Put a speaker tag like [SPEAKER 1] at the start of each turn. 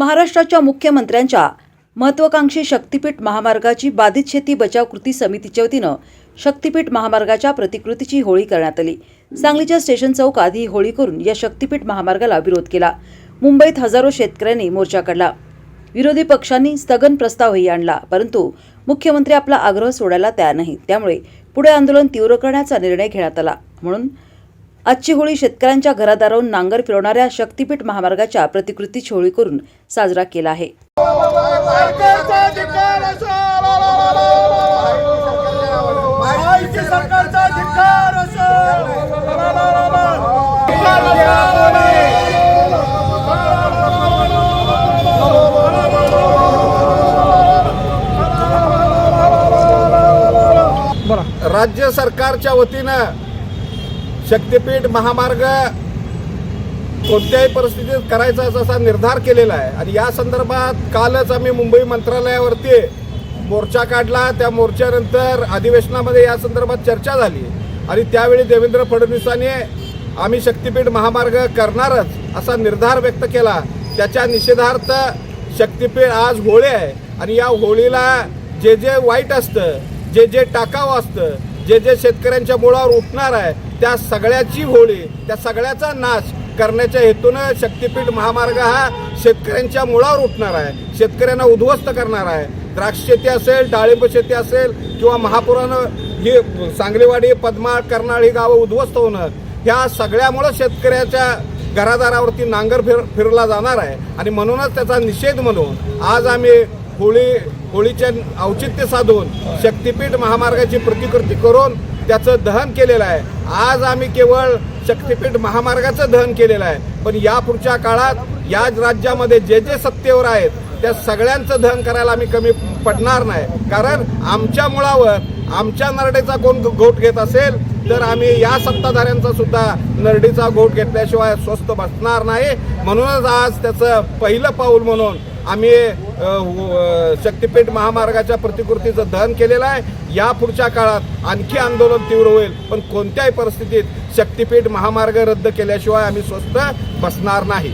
[SPEAKER 1] महाराष्ट्राच्या मुख्यमंत्र्यांच्या महत्वाकांक्षी शक्तीपीठ महामार्गाची बाधित शेती बचाव कृती समितीच्या वतीनं शक्तीपीठ महामार्गाच्या प्रतिकृतीची होळी करण्यात आली. सांगलीच्या स्टेशन चौकात ही होळी करून या शक्तीपीठ महामार्गाला विरोध केला. मुंबईत हजारो शेतकऱ्यांनी मोर्चा काढला. विरोधी पक्षांनी स्थगन प्रस्तावही आणला परंतु मुख्यमंत्री आपला आग्रह सोडायला तयार नाही त्यामुळे पुढे आंदोलन तीव्र करण्याचा निर्णय घेण्यात आला. म्हणून आजची होळी शेतकऱ्यांच्या घरादारावरून नांगर फिरवणाऱ्या शक्तीपीठ महामार्गाच्या प्रतिकृतीची होळी करून साजरा केला आहे.
[SPEAKER 2] राज्य सरकारच्या वतीनं शक्तीपीठ महामार्ग कोणत्याही परिस्थितीत करायचा असा निर्धार केलेला आहे. आणि या संदर्भात कालच आम्ही मुंबई मंत्रालयावरती मोर्चा काढला. त्या मोर्चानंतर अधिवेशनामध्ये या संदर्भात चर्चा झाली. आणि त्यावेळी देवेंद्र फडणवीसांनी आम्ही शक्तीपीठ महामार्ग करणारच असा निर्धार व्यक्त केला. त्याच्या निषेधार्थ शक्तीपीठ आज होळी आहे. आणि या होळीला जे जे वाईट असतं जे जे टाकाव असतं जे जे शेतकऱ्यांच्या मुळावर उठणार आहे त्या सगळ्याची होळी त्या सगळ्याचा नाश करण्याच्या हेतूनं शक्तीपीठ महामार्ग हा शेतकऱ्यांच्या मुळावर उठणार आहे. शेतकऱ्यांना उद्ध्वस्त करणार आहे. द्राक्ष शेती असेल डाळिंब शेती असेल किंवा महापुरानं ही सांगलीवाडी पद्माळ कर्नाळ ही गावं उद्ध्वस्त होणं ह्या सगळ्यामुळं शेतकऱ्याच्या घरादारावरती नांगर फिर फिरला जाणार आहे. आणि म्हणूनच त्याचा निषेध म्हणून आज आम्ही होळी होळीचे औचित्य साधून शक्तीपीठ महामार्गाची प्रतिकृती करून त्याचं दहन केलेलं आहे. आज आम्ही केवळ शक्तीपीठ महामार्गाचं दहन केलेलं आहे. पण यापुढच्या काळात या राज्यामध्ये जे जे सत्तेवर आहेत त्या सगळ्यांचं दहन करायला आम्ही कमी पडणार नाही. कारण आमच्या मुळावर आमच्या नरडेचा कोण घोट घेत असेल तर आम्ही या सत्ताधाऱ्यांचा सुद्धा नरडीचा घोट घेतल्याशिवाय स्वस्त बसणार नाही. म्हणूनच आज त्याचं पहिलं पाऊल म्हणून आम्ही शक्तीपीठ महामार्गाच्या प्रतिकृतीचं दहन केलेलं आहे. या पुढच्या काळात आणखी आंदोलन तीव्र होईल पण कोणत्याही परिस्थितीत शक्तीपीठ महामार्ग रद्द केल्याशिवाय आम्ही स्वस्त बसणार नाही.